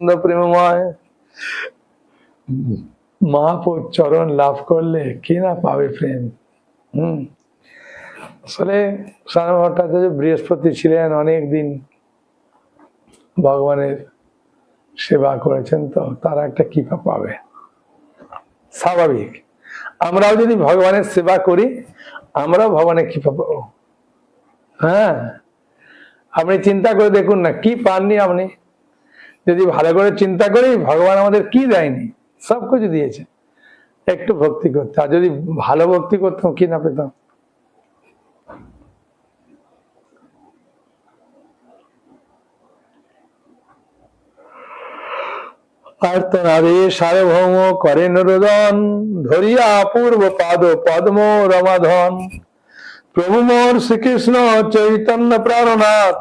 প্রেমময় মহাপুর চরণ লাভ করলে কি না পাবে প্রেম? আসলে ভট্টাচার্য বৃহস্পতি ছিলেন অনেক দিন ভগবানের সেবা করেছেন তো, তারা একটা কৃপা পাবে। স্বাভাবিক। আমরাও যদি ভগবানের সেবা করি, আমরাও ভগবানের কৃপা পাবো। হ্যাঁ। আপনি চিন্তা করে দেখুন না, কি পাননি আপনি? যদি ভালো করে চিন্তা করি, ভগবান আমাদের কি দেয়নি? সব কিছু দিয়েছে। একটু ভক্তি করতে। আর যদি ভালো ভক্তি করতাম কি না পেতাম আর তনারে সার্বভৌম করেন রোদন ধরিয়া পূর্ব পাদ পদ্ম রমাধন। প্রভু মোর শ্রীকৃষ্ণ চৈতন্য প্রাণনাথ।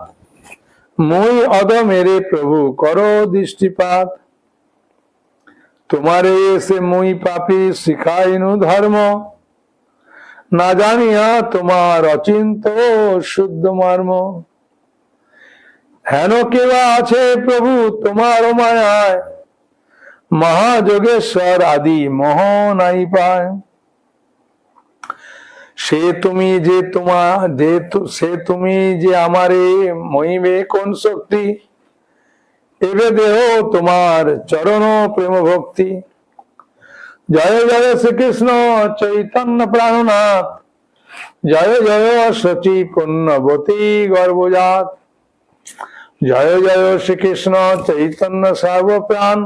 মই অদ মেরে প্রভু, করো দৃষ্টিপাত। তোমারে এসে মুই পাপি শিখাইনু ধর্ম। না জানিয়া তোমার অচিন্ত শুদ্ধ মর্ম। হেন কেবা আছে প্রভু তোমার মায়ায়? মহাযোগেশ্বর আদি মোহ নাই পায়। সে তুমি যে তোমা, যে সে তুমি যে আমারে মহিমে কোন শক্তি? এবে দেহ তোমার চরণ প্রেম ভক্তি। জয় জয় শ্রীকৃষ্ণ চৈতন্য প্রাণনাথ। জয় জয় সচি পুণ্যবতী গর্ভজাত। জয় জয় শ্রীকৃষ্ণ চৈতন্য সর্বপ্রাণ।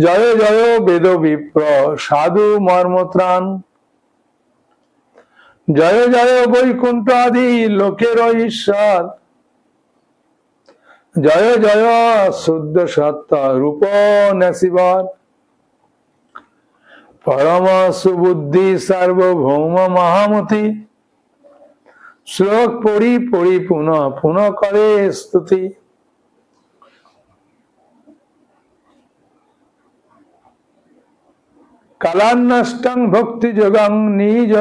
জয় জয় বেদ বিপ্র সাধু মর্মত্রাণ। জয় জয় বৈকুণ্ঠ আদি লোকের ঈশ্বর। জয় জয় শুদ্ধ সত্য রূপ নেশিবর। পরম সুবুদ্ধি সার্বভৌম মহামতি। শ্লোক পড়ি পড়ি পুনঃ পুনঃ করে স্তুতি। কালান্নষ্টং ভক্তি যোগং নিজ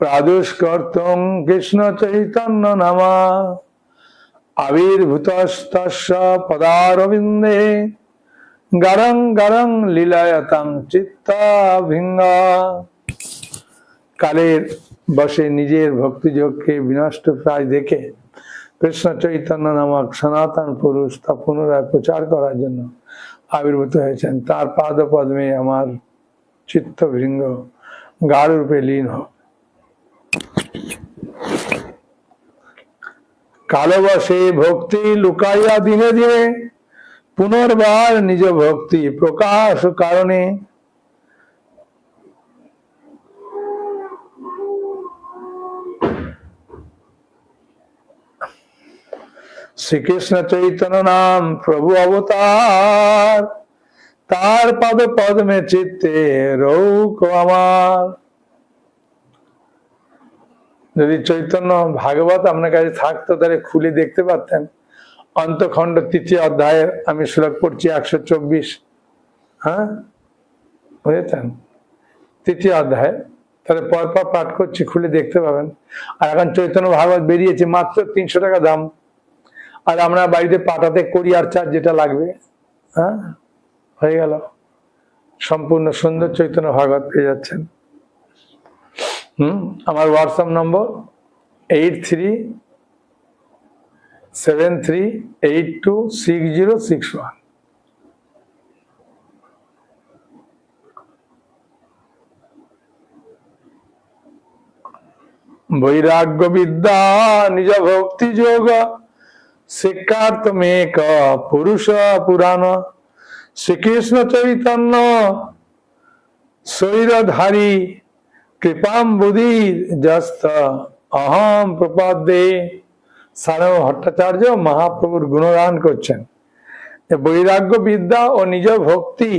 প্রাদুষ্কর্তং কৃষ্ণ চৈতন্য নামা। আবির্ভূতস্তস্য পদারবিন্দে গরং গরং লীলায়তাং চিত্তাভিঙ্গা কালের বসে নিজের ভক্তিযোগকে বিনষ্ট প্রায় দেখে কৃষ্ণ চৈতন্য নামক সনাতন পুরুষ তা পুনরায় প্রচার করার জন্য আবির্ভূত হয়েছেন। তার পাদ পদ্মে আমার চিত্তভৃঙ্গ গাঢ় রূপে লীন হোক। কালো বসে ভক্তি লুকাইয়া দিনে দিনে, পুনর্বার নিজ ভক্তি প্রকাশ কারণে। শ্রীকৃষ্ণ চৈতন্য নাম প্রভু অবতার, তার পদ পদ্মে চিত্তে রৌক আমার। যদি চৈতন্য ভাগবত আপনার কাছে থাকতো, তাহলে খুলে দেখতে পারতেন। অন্তখণ্ড তৃতীয় অধ্যায়ের আমি শ্লোক পড়ছি একশো চব্বিশ। হ্যাঁ? বুঝেছেন? তৃতীয় অধ্যায়। তাহলে পরপর পাঠ করছি, খুলে দেখতে পাবেন। আর এখন চৈতন্য ভাগবত বেরিয়েছে, মাত্র তিনশো টাকা দাম। আর আমরা বাড়িতে পাঠাতে কোরিয়ার চার্জ যেটা লাগবে। হ্যাঁ? হয়ে গেল। সম্পূর্ণ সুন্দর চৈতন্য ভাগবত পেয়ে যাচ্ছেন। আমার WhatsApp number eight three seven three eight two six zero six one বৈরাগ্য বিদ্যা, নিজ ভক্তি যোগ শিক্ষার্থমেক পুরুষ পুরাণ। শ্রীকৃষ্ণ চৈতন্য শরীরধারী কৃপাম্বুদির যস্ত। অহম প্রপাদে সারম ভট্টাচার্য মহাপ্রভুর গুণগান করছেন। বৈরাগ্য বিদ্যা ও নিজ ভক্তি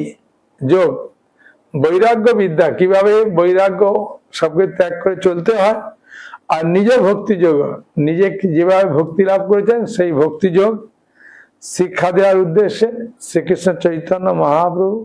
যোগ। বৈরাগ্য বিদ্যা কীভাবে বৈরাগ্য সবকে ত্যাগ করে চলতে হয়? আর নিজ ভক্তি যোগ, নিজে যেভাবে ভক্তি লাভ করেছেন, সেই ভক্তি যোগ শিক্ষা দেওয়ার উদ্দেশ্যে শ্রীকৃষ্ণ চৈতন্য মহাপ্রভু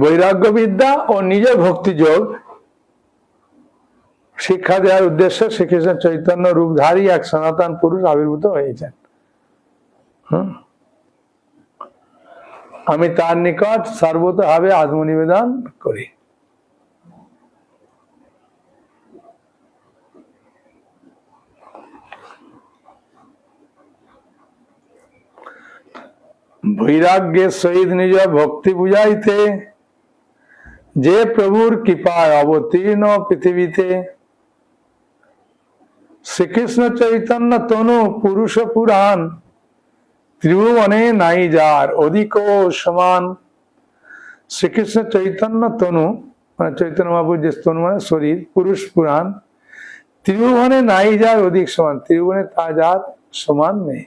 বৈরাগ্য বিদ্যা ও নিজ ভক্তি যোগ শিক্ষা দেওয়ার উদ্দেশ্যে শ্রীকৃষ্ণ চৈতন্য রূপধারী এক সনাতন পুরুষ আবির্ভূত হয়েছেন। আমি তার নিকট সর্বতভাবে আত্মনিবেদন করি। বৈরাগ্যের সহিত নিজ ভক্তি বুঝাইতে যে প্রভুর কৃপায় অবতীর্ণ পৃথিবীতে, শ্রীকৃষ্ণ চৈতন্য তনু পুরুষ পুরাণ, ত্রিভুবনে নাই যার অধিক সমান। শ্রীকৃষ্ণ চৈতন্য তনু মানে চৈতন্য বাবুর যে তনু মানে শরীর, পুরুষ পুরাণ, ত্রিভুবনে নাই যার অধিক সমান, ত্রিভুবনে তা যার সমান নেই।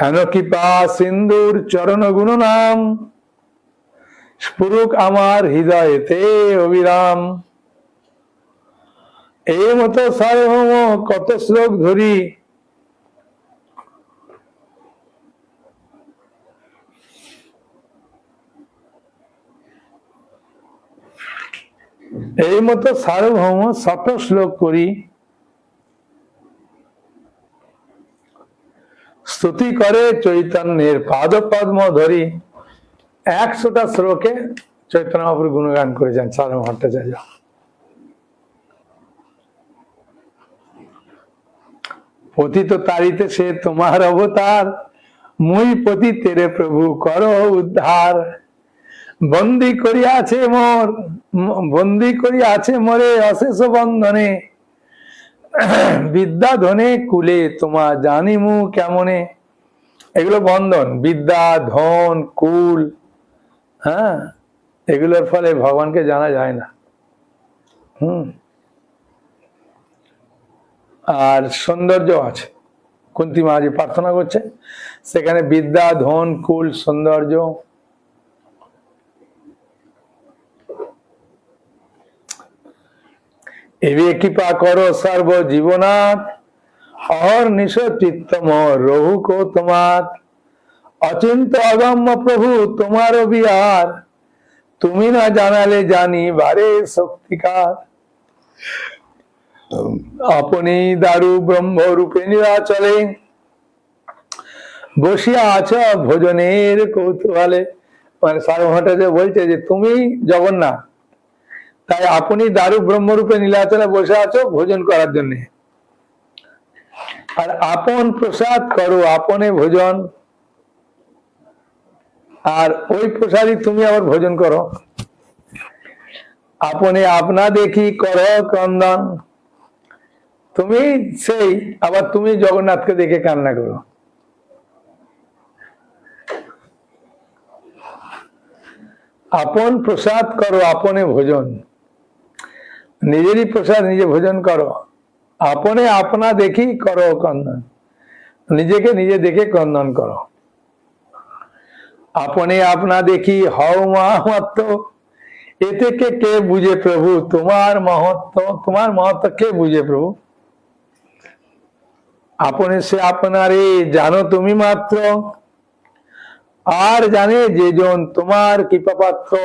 হেন কৃপা সিন্ধুর চরণ গুণ নাম স্ফুরুক আমার হৃদয়েতে অবিরাম। এই মতো সার্বভৌম কত শ্লোক ধরি। এই মতো সার্বভৌম শত শ্লোক করি। স্তুতি করে চৈতন্যের পাদ পদ্ম ধরি। একশোটা শ্লোকে চৈতন্য মহাপুর গুণগান করেছেন সারম ভট্টাচার্য। পতিত তারিতে সে তোমার অবতার, মুই পতি তেরে প্রভু কর উদ্ধার। বন্দি করিয়াছে মোর, বন্দি করিয়াছে মোরে অশেষ বন্ধনে। বিদ্যা ধনে কুলে, তোমা জানিমু কেমনে? এগুলো বন্ধন, বিদ্যা, ধন, কুল হ্যাঁ? এগুলোর ফলে ভগবানকে জানা যায় না। হুম। আর সৌন্দর্য আছে। কুন্তি মা যে প্রার্থনা করছে সেখানে বিদ্যা, ধন, কুল, সৌন্দর্য এবে কৃপা করো সর্ব জীবনাথ অহর নিশ চিত্তম রহু কো তোমার অচিন্ত অগম্য প্রভু, তোমার বিহার তুমি না জানালে জানি বারে শক্তিকার। আপনি দারু ব্রহ্ম রূপে নিরাচলে বসিয়া আছ ভোজনের কৌতূহলে। মানে সার্বভৌমটা যে বলছে যে তুমি জগন্নাথ। তাই আপনি দারু ব্রহ্মরূপে নীলাচলে বসে আছো ভোজন করার জন্য। আর আপন প্রসাদ করো, আপনে ভোজন। আর ওই প্রসাদই তুমি আবার ভোজন করো। আপনি আপনা দেখি করো ক্রন্দন। তুমি সেই, আবার তুমি জগন্নাথকে দেখে কান্না করো। আপন প্রসাদ করো, আপনে ভোজন। নিজেরই প্রসাদ, নিজে ভোজন করো। আপনে আপনা দেখি করো ক্রন্দন নিজেকে নিজে দেখে কন্দন করো। আপনে আপনা দেখি হও মাহাত্ম। এ থেকে কে বুঝে প্রভু? তোমার মহত্ব তোমার মহত্ব কে বুঝে প্রভু? আপনে সে আপনারে, জানো তুমি মাত্র। আর জানে যে জন তোমার কৃপাপাত্র।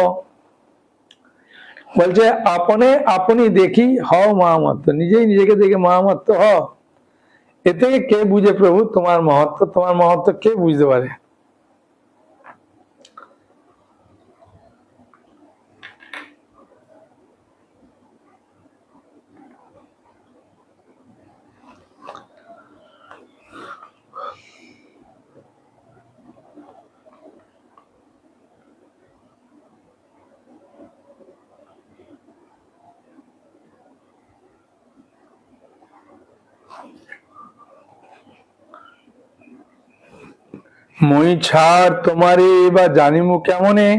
বলছে, আপনে আপনি দেখি, হও মহামত্ত নিজেই নিজেকে দেখে মহামত্ত হ এতে কে বুঝে প্রভু? তোমার মহত্ব তোমার মহত্ব কে বুঝতে পারে? মই ছাড় তোমারে বা জানিমু কেমনে?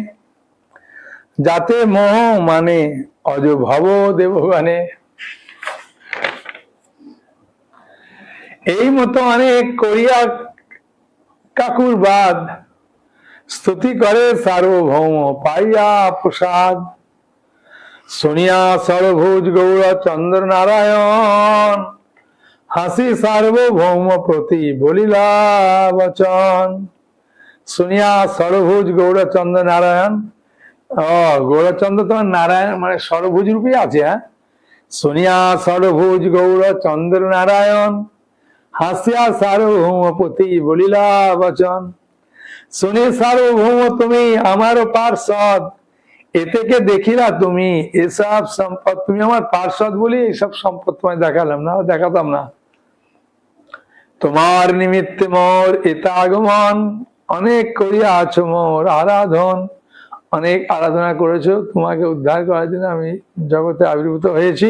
যাতে মোহ মানে অজ ভব দেবগানে। এই মতো অনেক করিয়া কাকুর বাদ স্তুতি করে সার্বভৌম, পাইয়া প্রসাদ। শুনিয়া সর্বভুজ গৌর চন্দ্র নারায়ণ হাসি সার্বভৌম প্রতি বলিলা বচন। শুনিয়া সরভুজ গৌরচন্দ্র নারায়ণ। ও গৌরচন্দ্র তোমার নারায়ণ মানে সরভুজ রূপে আছে হ্যাঁ? শুনিয়া সরভুজ গৌরচন্দ্র নারায়ণ, হাসিয়া সার্বভৌমপতি বলিলা বচন। শুনে সার্বভৌম, তুমি আমারও পার্ষদ এ থেকে দেখিলা তুমি? এসব সম্পদ, তুমি আমার পার্ষদ বলি এসব সম্পদ তোমায় দেখালাম না, দেখাতাম না। তোমার নিমিত্তে মোর এটা আগমন অনেক করিয়া আছো মোর আরাধন। অনেক আরাধনা করেছ, তোমাকে উদ্ধার করার জন্য আমি জগতে আবির্ভূত হয়েছি।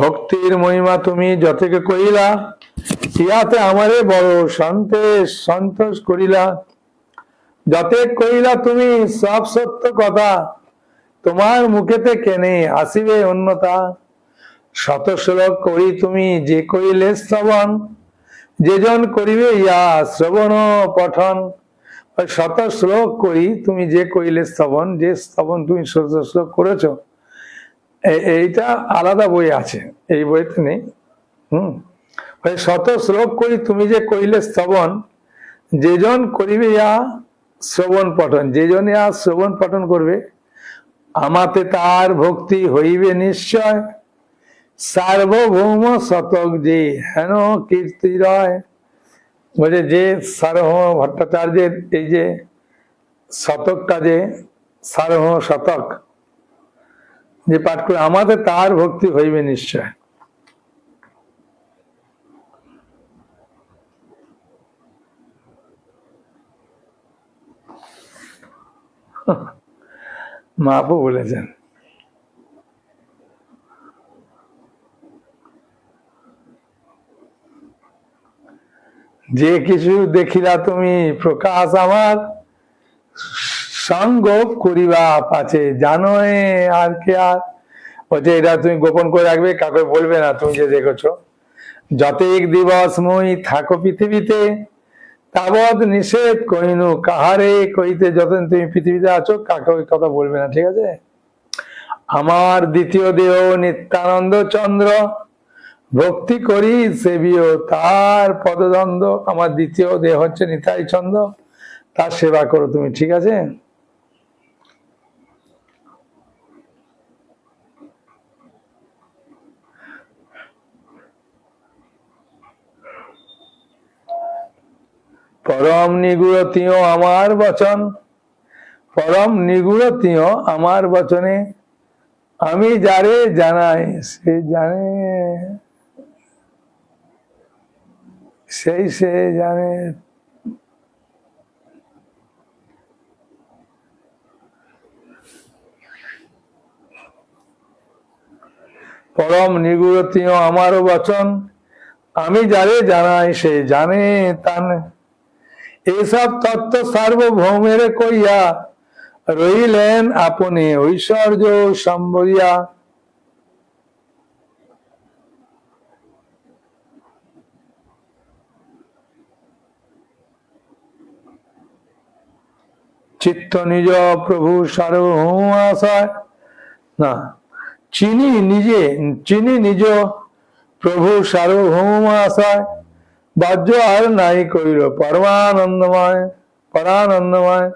ভক্তির মহিমা তুমি যতকে করিলা ইহাতে আমারে বড় সন্তোষ সন্তোষ করিলা। যতে কইলা তুমি সব সত্য কথা তোমার মুখেতে কেনে আসিবে অন্যতা। শত শ্লোক করি তুমি যে কইলে শ্রবণ, যেজন করিবে ইয়া শ্রবণ পঠন। শত শ্লোক করি তুমি যে কইলে শ্রবণ, যে শ্রবণ তুমি শত শ্লোক করেছ এইটা আলাদা বই আছে, এই বইতে নেই। হম? শত শ্লোক করি তুমি যে কইলে শ্রবণ, যেজন করিবে ইয়া শ্রবণ পঠন। যেজন ইয়া শ্রবণ পঠন করবে, আমাতে তার ভক্তি হইবে নিশ্চয়। সার্বভৌম শতক যে হেন কীর্তি রয়। বলে যে সার্বভৌম ভট্টাচার্যের এই যে শতকটা যে সার্বভৌম শতক যে পাঠ করে আমাদের তার ভক্তি হইবে নিশ্চয়। মাপও বলেছেন যে কিছু দেখিলা তুমি, প্রকাশ আমার সঙ্গ করিবা পাছে জানো আর কে আর। বলছে, এটা তুমি গোপন করে রাখবে কাকে বলবে না, তুমি যে দেখেছ। যতেক দিবস মই থাকো পৃথিবীতে তাবৎ নিষেধ কহিনু কাহারে কইতে যতদিন তুমি পৃথিবীতে আছো কাকে ওই কথা বলবে না, ঠিক আছে? আমার দ্বিতীয় দেহ নিত্যানন্দ চন্দ্র, ভক্তি করি সেবিও তার পদদ্বন্দ্ব আমার দ্বিতীয় দেহ হচ্ছে নিতাই চন্দ্র, তার সেবা করো তুমি, ঠিক আছে? পরম নিগুড় তিও আমার বচন। পরম নিগুড় তিও আমার বচনে। আমি যারে জানাই, সে জানে। সেই সে জানে। পরম নিগুড় তিও আমারও বচন। আমি যারে জানাই, সে জানে তান। এসব তত্ত্ব সার্বভৌমের কইয়া রইলেন আপনি ঐশ্বর্য সম্বরিয়া চিত্ত নিজ প্রভু সার্বভৌম আশায়। না, চিনি নিজে, চিনি নিজ প্রভু সার্বভৌম আশায়। বাহ্য আর নাই কইল পরমানন্দময়, পরানন্দময়।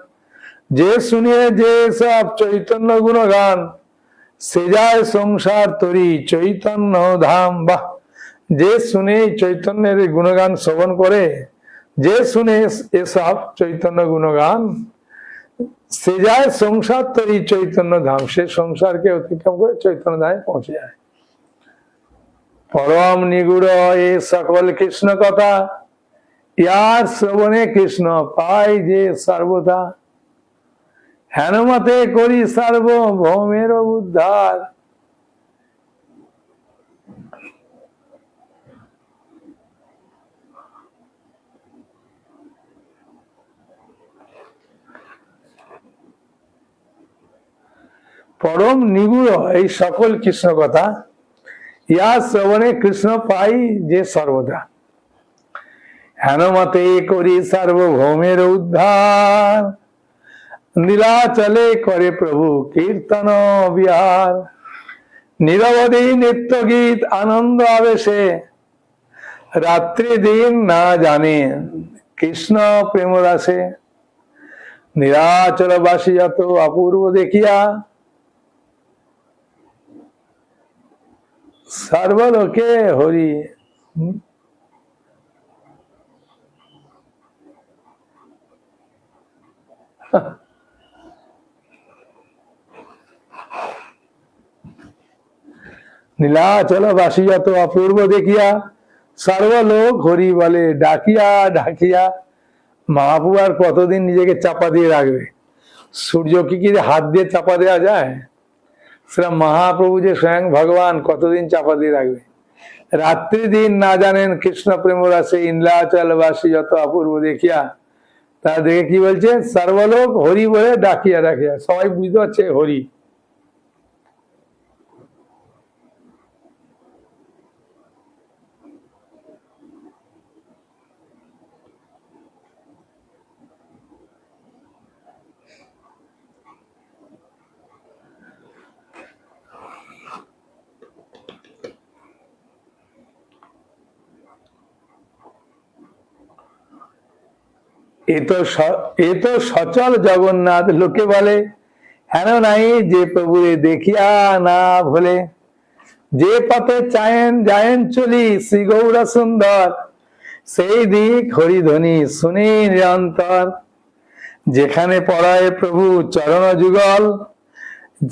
যে শুনিয়ে যে সব চৈতন্য গুণগান, সে যায় সংসার তরি চৈতন্য ধাম। বাহ! যে শুনে চৈতন্যের গুণগান শ্রবণ করে, যে শুনে এসব চৈতন্য গুণগান, সে যায় সংসার তরি চৈতন্য ধাম। সে সংসারকে অতিক্রম করে চৈতন্য ধামে পৌঁছে যায়। পরম নিগুড় এ সকল কৃষ্ণ কথা। ইয়ার শ্রবণে কৃষ্ণ পাই যে সর্বদা। হেনমতে করি সার্বভৌমের উদ্ধার। পরম নিগুড় এই সকল কৃষ্ণ কথা ইয়া শ্রবণে কৃষ্ণ পাই যে সর্বদা। হেনমতে করি সার্বভৌমের উদ্ধার। নীলাচলে করে প্রভু কীর্তন বিহার। নিরবধি নিত্য গীত আনন্দ আবেশে। রাত্রি দিন না জানে কৃষ্ণ প্রেম রাসে নিরাচল বাসী যত অপূর্ব দেখিয়া সর্বলোকে হরি? নীলাচল যত অপূর্ব দেখিয়া সর্বলোক হরি বলে ডাকিয়া ডাকিয়া মহাপু আর কতদিন নিজেকে চাপা দিয়ে রাখবে? সূর্যকে কি হাত দিয়ে চাপা দেওয়া যায়? সেটা মহাপ্রভু যে স্বয়ং ভগবান, কতদিন চাপা দিয়ে রাখবে? রাত্রি দিন না জানেন কৃষ্ণ প্রেম রাশি ইন্দ্রাচলবাসী যত অপূর্ব দেখিয়া তা দেখে কি বলছে? সর্বলোক হরি বলে ডাকিয়া ডাকিয়া সবাই বুঝতে পারছে হরি। এ তো স- এ তো সচল জগন্নাথ, লোকে বলে। হেন নাই যে প্রভুরে দেখিয়া না ভোলে। যে পথে চায়েন, যায়েন চলি শ্রী গৌরা সুন্দর। সেই দিক হরিধ্বনি শুনি নিরন্তর। যেখানে পড়ায় প্রভু চরণ যুগল,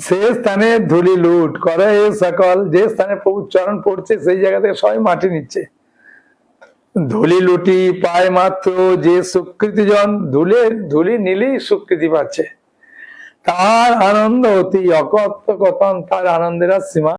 সে স্থানে ধুলি লুট করে সকল। যে স্থানে প্রভু চরণ পড়ছে, সেই জায়গা থেকে সবাই মাটি নিচ্ছে। ধুলি লুটি পায় মাত্র যে সুকৃতিজন জন ধুলে, ধুলি নিলেই সুকৃতি পাচ্ছে। তার আনন্দ অতি অকত্ত কথন, তার আনন্দের সীমা